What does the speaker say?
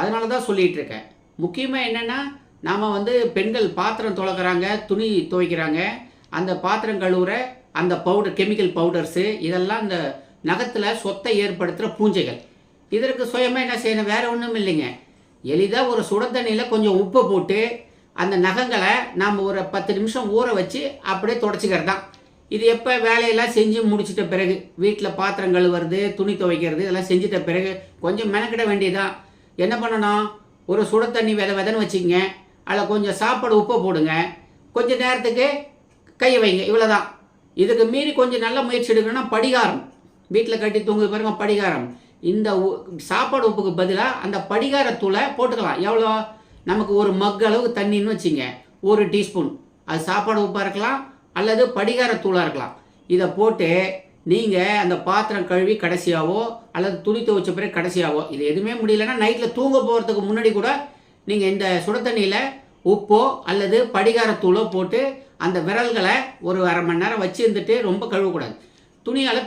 அதனால தான் சொல்லிகிட்டு இருக்கேன். முக்கியமாக என்னென்னா நாம் வந்து பெண்கள் பாத்திரம் துளக்குறாங்க துணி துவைக்கிறாங்க. அந்த பாத்திரம் கழுவுற அந்த பவுடர் கெமிக்கல் பவுடர்ஸு இதெல்லாம் இந்த நகத்தில் சொத்தை ஏற்படுத்துகிற பூஞ்சைகள். இதற்கு சுயமாக என்ன செய்யணும்? வேறு ஒன்றும் இல்லைங்க. எளிதாக ஒரு சுட தண்ணியில் கொஞ்சம் உப்பை போட்டு அந்த நகங்களை நாம் ஒரு பத்து நிமிஷம் ஊற வச்சு அப்படியே தொடச்சிக்கிறது தான் இது எப்போ வேலையெல்லாம் செஞ்சு முடிச்சிட்ட பிறகு வீட்டில் பாத்திரம் கழுவுறது துணி துவைக்கிறது இதெல்லாம் செஞ்சிட்ட பிறகு கொஞ்சம் மெனக்கிட வேண்டியதான் என்ன பண்ணணும்? ஒரு சுட தண்ணி வித விதன்னு வச்சுக்கங்க. அதில் கொஞ்சம் சாப்பாடு உப்பை போடுங்க. கொஞ்சம் நேரத்துக்கு கையை வைங்க. இவ்வளோதான் இதுக்கு மீறி கொஞ்சம் நல்ல முயற்சி எடுக்கணும்னா படிகாரம். வீட்டில் கட்டி தூங்குது பாருங்க படிகாரம். இந்த உ- சாப்பாடு உப்புக்கு பதிலாக அந்த படிகாரத்தூளை போட்டுக்கலாம். எவ்வளோ? நமக்கு ஒரு மக் அளவுக்கு தண்ணின்னு வச்சுங்க ஒரு டீஸ்பூன். அது சாப்பாடு உப்பாக இருக்கலாம் அல்லது படிகாரத்தூளாக இருக்கலாம். இதை போட்டு நீங்கள் அந்த பாத்திரம் கழுவி கடைசியாவோ அல்லது துணி துவைச்ச பிறகு கடைசியாவோ இது எதுவுமே முடியலன்னா நைட்டில் தூங்க போகிறதுக்கு முன்னாடி கூட நீங்கள் இந்த சுட தண்ணியில் உப்போ அல்லது படிகாரத்தூளோ போட்டு அந்த விரல்களை ஒரு அரை மணி நேரம் வச்சுருந்துட்டு ரொம்ப கழுவக்கூடாது. துணியால்